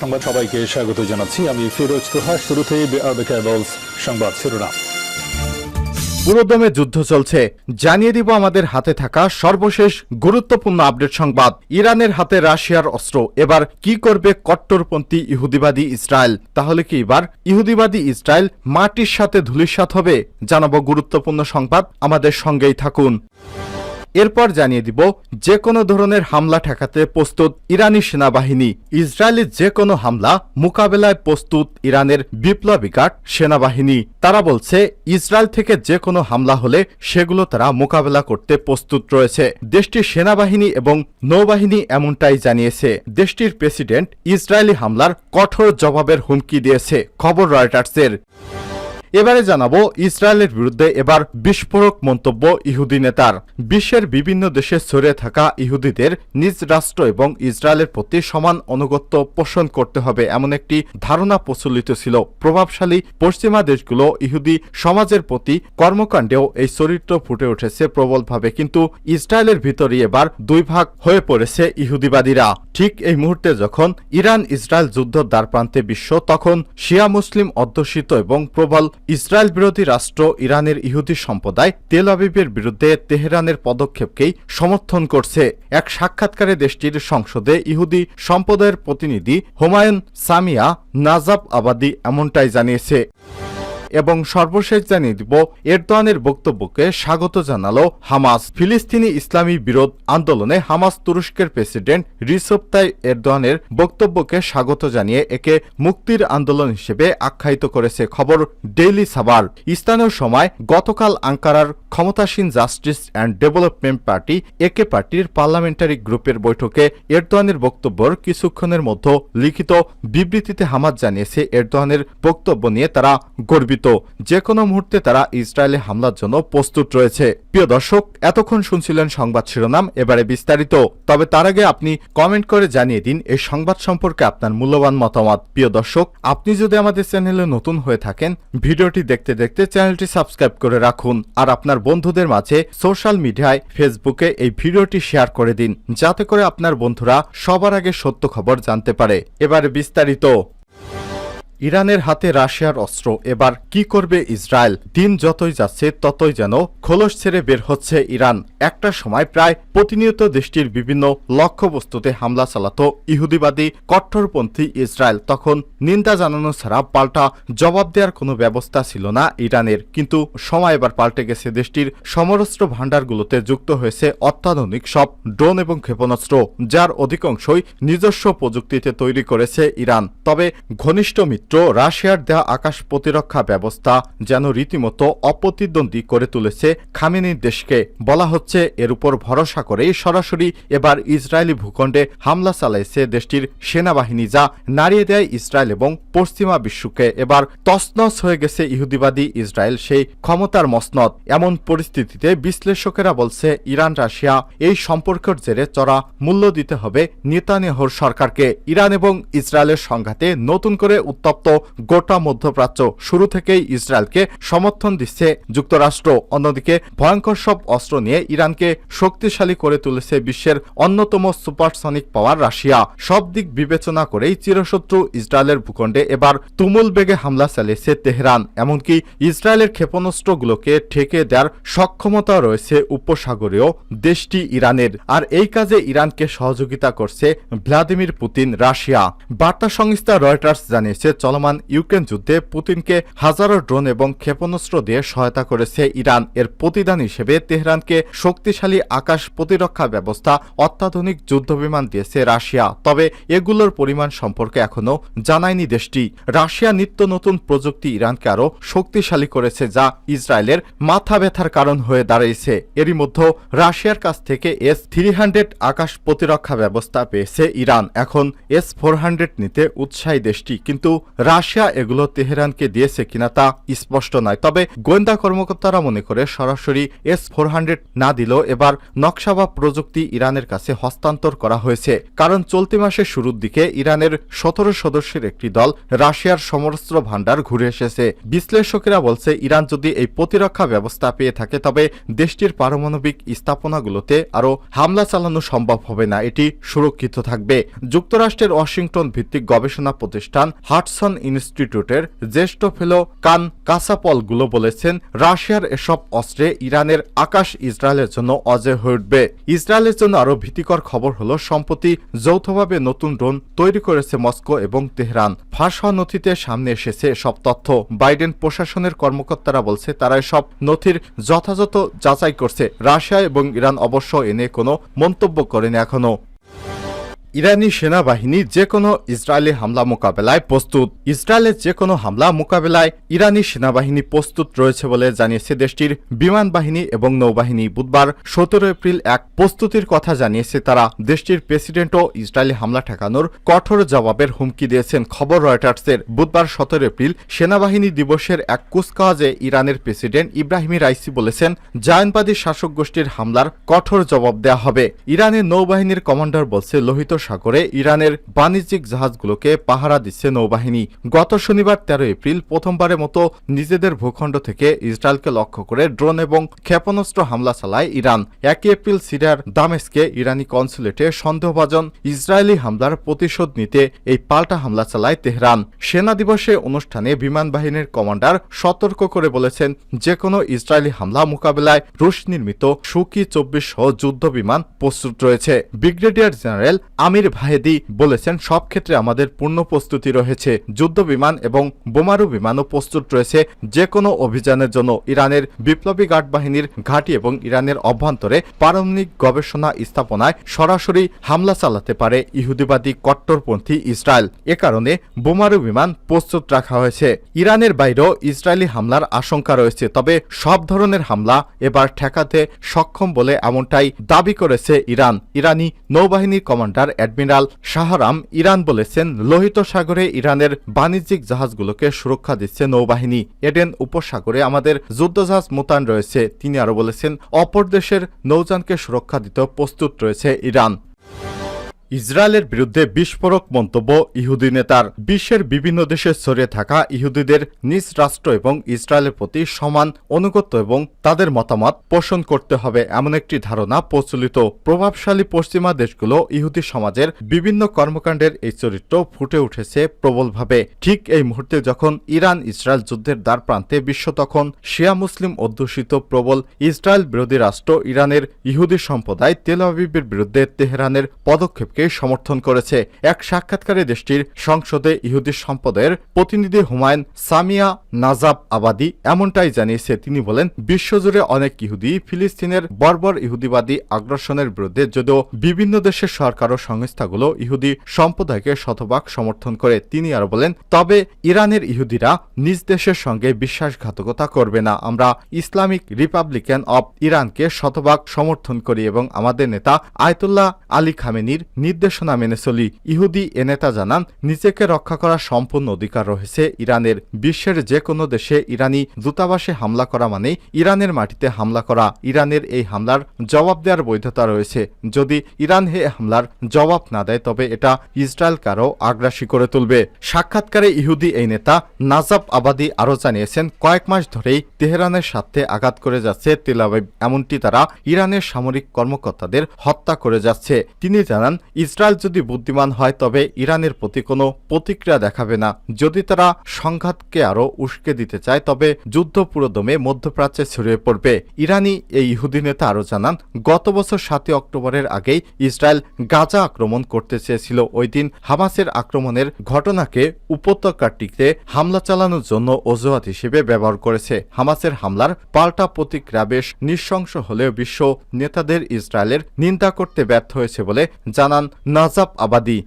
সংবাদ সবাইকে স্বাগত জানাচ্ছি। আমি ফিরোজ তোহা শুরুতেই সংবাদ শিরোনাম। পুরোদমে যুদ্ধ চলছে। জানিয়ে দিব আমাদের হাতে থাকা সর্বশেষ গুরুত্বপূর্ণ আপডেট সংবাদ। ইরানের হাতে রাশিয়ার অস্ত্র। এবার কি করবে কট্টরপন্থী ইহুদিবাদী ইসরায়েল? তাহলে কি এবার ইহুদিবাদী ইসরায়েল মাটির সাথে ধুলিস্বাত হবে? জানাব গুরুত্বপূর্ণ সংবাদ। আমাদের সঙ্গেই থাকুন। এরপর জানিয়ে দিব যে কোনো ধরনের হামলা ঠেকাতে প্রস্তুত ইরানি সেনাবাহিনী। ইসরায়েলের যে কোনো হামলা মোকাবেলায় প্রস্তুত ইরানের বিপ্লবী গার্ড সেনাবাহিনী। তারা বলছে, ইসরায়েল থেকে যে কোনো হামলা হলে সেগুলো তারা মোকাবেলা করতে প্রস্তুত রয়েছে। দেশটির সেনাবাহিনী এবং নৌবাহিনী এমনটাই জানিয়েছে। দেশটির প্রেসিডেন্ট ইসরায়েলি হামলার কঠোর জবাবের হুমকি দিয়েছে, খবর রয়টার্সের। এবারে জানাব ইসরায়েলের বিরুদ্ধে এবার বিস্ফোরক মন্তব্য ইহুদি নেতার। বিশ্বের বিভিন্ন দেশে ছড়িয়ে থাকা ইহুদিদের নিজ রাষ্ট্র এবং ইসরায়েলের প্রতি সমান অনুগত্য পোষণ করতে হবে এমন একটি ধারণা প্রচলিত ছিল। প্রভাবশালী পশ্চিমা দেশগুলো ইহুদি সমাজের প্রতি কর্মকাণ্ডেও এই চরিত্র ফুটে উঠেছে প্রবলভাবে। কিন্তু ইসরায়েলের ভিতরে এবার দুই ভাগ হয়ে পড়েছে ইহুদিবাদীরা। ঠিক এই মুহূর্তে যখন ইরান ইসরায়েল যুদ্ধ দ্বারপ্রান্তে বিশ্ব, তখন শিয়া মুসলিম অধ্যুষিত এবং প্রবল ইসরায়েল বিরোধী রাষ্ট্র ইরানের ইহুদি সম্প্রদায় তেল আবিবের বিরুদ্ধে তেহরানের পদক্ষেপকেই সমর্থন করছে। এক সাক্ষাৎকারে দেশটির সংসদে ইহুদি সম্প্রদায়ের প্রতিনিধি হুমায়ুন সামিয়া নাজাব আবাদি এমনটাই জানিয়েছে। এবং সর্বশেষ জানিয়ে দিব এরদোয়ানের বক্তব্যকে স্বাগত জানালো হামাস। ফিলিস্তিনি ইসলামী বিরোধ আন্দোলনে হামাস তুরস্কের প্রেসিডেন্ট রিসব তাই এরদোয়ানের বক্তব্যকে স্বাগত জানিয়ে একে মুক্তির আন্দোলন হিসেবে আখ্যায়িত করেছে খবর ডেইলি সাবার স্থানীয় সময় গতকাল আঙ্কারার ক্ষমতাসীন জাস্টিস অ্যান্ড ডেভেলপমেন্ট পার্টি একে পার্টির পার্লামেন্টারি গ্রুপের বৈঠকে এরদোয়ানের বক্তব্যর কিছুক্ষণের মধ্যে লিখিত বিবৃতিতে হামাস জানিয়েছে এরদোয়ানের বক্তব্য নিয়ে তারা গর্বিত। যে কোনো মুহূর্তে তারা ইসরায়েলে হামলার জন্য প্রস্তুত রয়েছে। প্রিয় দর্শক, এতক্ষণ শুনছিলেন সংবাদ শিরোনাম, এবারে বিস্তারিত। তবে তার আগে আপনি কমেন্ট করে জানিয়ে দিন এই সংবাদ সম্পর্কে আপনার মূল্যবান মতামত। প্রিয় দর্শক, আপনি যদি আমাদের চ্যানেলে নতুন হয়ে থাকেন, ভিডিওটি দেখতে দেখতে চ্যানেলটি সাবস্ক্রাইব করে রাখুন। আর আপনার বন্ধুদের মাঝে সোশ্যাল মিডিয়ায়, ফেসবুকে এই ভিডিওটি শেয়ার করে দিন, যাতে করে আপনার বন্ধুরা সবার আগে সত্য খবর জানতে পারে। এবারে বিস্তারিত। ইরানের হাতে রাশিয়ার অস্ত্র। এবার কি করবে ইসরায়েল? দিন যতই যাচ্ছে, ততই যেন খোলস ছেড়ে বের হচ্ছে ইরান। একটা সময় প্রায় প্রতিনিয়ত দেশটির বিভিন্ন লক্ষ্যবস্তুতে হামলা চালাতো ইহুদিবাদী কট্টরপন্থী ইসরায়েল। তখন নিন্দা জানানো ছাড়া পাল্টা জবাব দেওয়ার কোনো ব্যবস্থা ছিল না ইরানের। কিন্তু সময় এবার পাল্টে গেছে। দেশটির সমরস্ত্র ভাণ্ডারগুলোতে যুক্ত হয়েছে অত্যাধুনিক সব ড্রোন এবং ক্ষেপণাস্ত্র, যার অধিকাংশই নিজস্ব প্রযুক্তিতে তৈরি করেছে ইরান। তবে ঘনিষ্ঠ মিত্র রাশিয়ার দেওয়া আকাশ প্রতিরক্ষা ব্যবস্থা যেন রীতিমতো অপ্রতিদ্বন্দ্বী করে তুলেছে খামেনির দেশকে। বলা হচ্ছে, এর উপর ভরসা করেই সরাসরি এবার ইসরায়েলি ভূখণ্ডে হামলা চালাইছে দেশটির সেনাবাহিনী যা নাড়িয়ে দেয় ইসরায়েল এবং পশ্চিমা বিশ্বকে। এবার তছনছ হয়ে গেছে ইহুদিবাদী ইসরায়েল সেই ক্ষমতার মসনদ। এমন পরিস্থিতিতে বিশ্লেষকেরা বলছে, ইরান, রাশিয়া এই সম্পর্কের জেরে চড়া মূল্য দিতে হবে নেতানিয়াহুর সরকারকে। ইরান এবং ইসরায়েলের সংঘাতে নতুন করে উত্তপ্ত গোটা মধ্যপ্রাচ্য শুরু থেকেই ইসরায়েলকে সমর্থন দিচ্ছে যুক্তরাষ্ট্র। অন্যদিকে ভয়ঙ্কর সব অস্ত্র নিয়ে ইরানকে শক্তিশালী করে তুলেছে বিশ্বের অন্যতম সুপারসনিক পাওয়ার রাশিয়া। সব দিক বিবেচনা করেই চিরশত্রু ইসরায়েলের ভূখণ্ডে এবার তুমুল বেগে হামলা চালিয়েছে তেহরান। এমনকি ইসরায়েলের ক্ষেপণাস্ত্রগুলোকে ঠেকে দেওয়ার সক্ষমতা রয়েছে উপসাগরীয় দেশটি ইরানের। আর এই কাজে ইরানকে সহযোগিতা করছে ভ্লাদিমির পুতিন রাশিয়া। বার্তা সংস্থা রয়টার্স জানিয়েছে চলমান ইউক্রেন যুদ্ধে পুতিনকে হাজারো ড্রোন এবং ক্ষেপণাস্ত্র দিয়ে সহায়তা করেছে ইরান। এর প্রতিদান হিসেবে তেহরানকে শক্তিশালী আকাশ প্রতিরক্ষা ব্যবস্থা, অত্যাধুনিক যুদ্ধবিমান দিয়েছে রাশিয়া। তবে এগুলোর পরিমাণ সম্পর্কে এখনও জানায়নি দেশটি। রাশিয়া নিত্য নতুন প্রযুক্তি ইরানকে আরও শক্তিশালী করেছে, যা ইসরায়েলের মাথা ব্যথার কারণ হয়ে দাঁড়িয়েছে এরই মধ্যে রাশিয়ার কাছ থেকে এস থ্রি হান্ড্রেড আকাশ প্রতিরক্ষা ব্যবস্থা পেয়েছে ইরান। এখন এস ফোর হান্ড্রেড নিতে উৎসাহী দেশটি, কিন্তু রাশিয়া এগুলো তেহরানকে দিয়েছে কিনা তা স্পষ্ট নয়। তবে গোয়েন্দা কর্মকর্তারা মনে করে সরাসরি এস ফোর না দিলেও এবার নকশা বা প্রযুক্তি ইরানের কাছে হস্তান্তর করা হয়েছে। কারণ চলতি মাসের শুরুর দিকে ইরানের সতেরো সদস্যের একটি দল রাশিয়ার সমরস্ত্র ভাণ্ডার ঘুরে এসেছে। বিশ্লেষকেরা বলছে, ইরান যদি এই প্রতিরক্ষা ব্যবস্থা পেয়ে থাকে, তবে দেশটির পারমাণবিক স্থাপনাগুলোতে আরও হামলা চালানো সম্ভব হবে না। এটি সুরক্ষিত থাকবে। যুক্তরাষ্ট্রের ওয়াশিংটন ভিত্তিক গবেষণা প্রতিষ্ঠান হাটসন ইনস্টিটিউটের জ্যেষ্ঠ ফেলো কান কাসাপলগুলো বলেছেন, রাশিয়ার এসব অস্ত্রে ইরানের আকাশ ইসরায়েলের জন্য অজয় হয়ে উঠবে। ইসরায়েলের জন্য আরও ভীতিকর খবর হল, সম্প্রতি যৌথভাবে নতুন ড্রোন তৈরি করেছে মস্কো এবং তেহরান। ফাঁস হওয়া নথিতে সামনে এসেছে সব তথ্য। বাইডেন প্রশাসনের কর্মকর্তারা বলছে, তারা এসব নথির যথাযথ যাচাই করছে। রাশিয়া এবং ইরান অবশ্য এনে কোনো মন্তব্য করেনি এখনও। ইরানি সেনাবাহিনী যে কোনো ইসরায়েলি হামলা মোকাবেলায় প্রস্তুত। ইসরায়েলের যে কোনো হামলা মোকাবেলায় ইরানি সেনাবাহিনী প্রস্তুত রয়েছে বলে জানিয়েছে দেশটির বিমান বাহিনী এবং নৌবাহিনী। বুধবার সতেরো এপ্রিল এক প্রস্তুতির কথা জানিয়েছে তারা। দেশটির প্রেসিডেন্টও ইসরায়েলি হামলা ঠেকানোর কঠোর জবাবের হুমকি দিয়েছেন। খবর রয়টার্সের, বুধবার সতেরো এপ্রিল সেনাবাহিনী দিবসের এক কুচকাওয়াজে ইরানের প্রেসিডেন্ট ইব্রাহিমি রাইসি বলেছেন, জায়নবাদী শাসক গোষ্ঠীর হামলার কঠোর জবাব দেয়া হবে। ইরানের নৌবাহিনীর কমান্ডার বলছে, লোহিত সাগরে ইরানের বাণিজ্যিক জাহাজগুলোকে পাহারা দিচ্ছে নৌবাহিনী। গত শনিবার তেরো এপ্রিল প্রথমবারের মতো নিজেদের ভূখণ্ড থেকে ইসরায়েলকে লক্ষ্য করে ড্রোন এবং ক্ষেপণাস্ত্র হামলা চালায় ইরান। একই এপ্রিল সিরিয়ার দামেস্কে ইরানি কনসুলেটে সন্দেহভাজন ইসরায়েলি হামলার প্রতিশোধ নিতে এই পাল্টা হামলা চালায় তেহরান। সেনা দিবসে অনুষ্ঠানে বিমান বাহিনীর কমান্ডার সতর্ক করে বলেছেন যে কোনো ইসরায়েলি হামলা মোকাবেলায় রুশ নির্মিত সুকি চব্বিশ সহ যুদ্ধ বিমান প্রস্তুত রয়েছে। ব্রিগেডিয়ার জেনারেল আমির ভাহেদি বলেছেন, সব ক্ষেত্রে আমাদের পূর্ণ প্রস্তুতি রয়েছে। যুদ্ধ বিমান এবং বোমারু বিমানও প্রস্তুত রয়েছে। যে কোনো অভিযানের জন্য ইরানের বিপ্লবী গার্ড বাহিনীর ঘাঁটি এবং ইরানের অভ্যন্তরে পারমাণবিক গবেষণা স্থাপনায় সরাসরি হামলা চালাতে পারে ইহুদিবাদী কট্টরপন্থী ইসরায়েল। এ কারণে বোমারু বিমান প্রস্তুত রাখা হয়েছে। ইরানের বাইরেও ইসরায়েলি হামলার আশঙ্কা রয়েছে, তবে সব ধরনের হামলা এবার ঠেকাতে সক্ষম বলে এমনটাই দাবি করেছে ইরান। ইরানি নৌবাহিনীর কমান্ডার অ্যাডমিরাল শাহরাম ইরান বলেছেন, লোহিত সাগরে ইরানের বাণিজ্যিক জাহাজগুলোকে সুরক্ষা দিচ্ছে নৌবাহিনী। এডেন উপসাগরে আমাদের যুদ্ধজাহাজ মোতায়েন রয়েছে। তিনি আরও বলেছেন, অপর দেশের নৌযানকে সুরক্ষা দিতে প্রস্তুত রয়েছে ইরান। ইসরায়েলের বিরুদ্ধে বিস্ফোরক মন্তব্য ইহুদি নেতার। বিশ্বের বিভিন্ন দেশে ছড়িয়ে থাকা ইহুদিদের নিজ রাষ্ট্র এবং ইসরায়েলের প্রতি সমান অনুগত্য এবং তাদের মতামত পোষণ করতে হবে এমন একটি ধারণা প্রচলিত। প্রভাবশালী পশ্চিমা দেশগুলো ইহুদি সমাজের বিভিন্ন কর্মকাণ্ডের এই চরিত্র ফুটে উঠেছে প্রবলভাবে। ঠিক এই মুহূর্তে যখন ইরান ইসরায়েল যুদ্ধের দ্বার প্রান্তে বিশ্ব তখন শিয়া মুসলিম অধ্যুষিত প্রবল ইসরায়েল বিরোধী রাষ্ট্র ইরানের ইহুদি সম্প্রদায় তেল আবিবের বিরুদ্ধে তেহরানের পদক্ষেপ পদক্ষেপকে সমর্থন করেছে। এক সাক্ষাৎকারে দেশটির সংসদে ইহুদি সম্পদের প্রতিনিধি হুমায়ুন সামিয়া নাজাব আবাদি এমনটাই জানিয়েছে। তিনি বলেন, বিশ্বজুড়ে অনেক ইহুদি ফিলিস্তিনের বর্বর ইহুদিবাদী আগ্রাসনের বিরুদ্ধে যদিও বিভিন্ন দেশের সরকার ও সংস্থাগুলো ইহুদি সম্প্রদায়কে শতভাগ সমর্থন করে, তিনি আরও বলেন, তবে ইরানের ইহুদিরা নিজ দেশের সঙ্গে বিশ্বাসঘাতকতা করবে না। আমরা ইসলামিক রিপাবলিকান অব ইরানকে শতভাগ সমর্থন করি এবং আমাদের নেতা আয়তুল্লাহ আলী খামেনির নির্দেশনা মেনে চলি। ইহুদি এ নেতা জানান, নিজেকে রক্ষা করার সম্পূর্ণ অধিকার রয়েছে ইরানের। বিশ্বের যে কোনো দেশে ইরানি দূতাবাসে হামলা করা মানে ইরানের মাটিতে হামলা করা। ইরানের এই হামলার জবাব দেওয়ার বৈধতা রয়েছে। যদি ইরান হে হামলার জবাব না দেয়, তবে এটা ইসরায়েলকে আরও আগ্রাসী করে তুলবে। সাক্ষাৎকারে ইহুদি এই নেতা নাজাব আবাদি আরও জানিয়েছেন, কয়েক মাস ধরেই তেহরানের সাথে আঘাত করে যাচ্ছে তেলাবিব এমনটি তারা ইরানের সামরিক কর্মকর্তাদের হত্যা করে যাচ্ছে। তিনি জানান ইসরায়েল যদি বুদ্ধিমান হয়, তবে ইরানের প্রতি কোনো প্রতিক্রিয়া দেখাবে না। যদি তারা সংঘাতকে আরও উস্কে দিতে চায়, তবে যুদ্ধ পুরোদমে মধ্যপ্রাচ্যে ছড়িয়ে পড়বে। ইরানি এই ইহুদি নেতা আরও জানান, গত বছর সাতই অক্টোবরের আগেই ইসরায়েল গাজা আক্রমণ করতে চেয়েছিল। ওই দিন হামাসের আক্রমণের ঘটনাকে উপত্যকাটিতে হামলা চালানোর জন্য অজুহাত হিসেবে ব্যবহার করেছে। হামাসের হামলার পাল্টা প্রতিক্রিয়া বেশ নৃশংস হলেও বিশ্ব নেতাদের ইসরায়েলের নিন্দা করতে ব্যর্থ হয়েছে বলে জানান নাজাব আবাদি।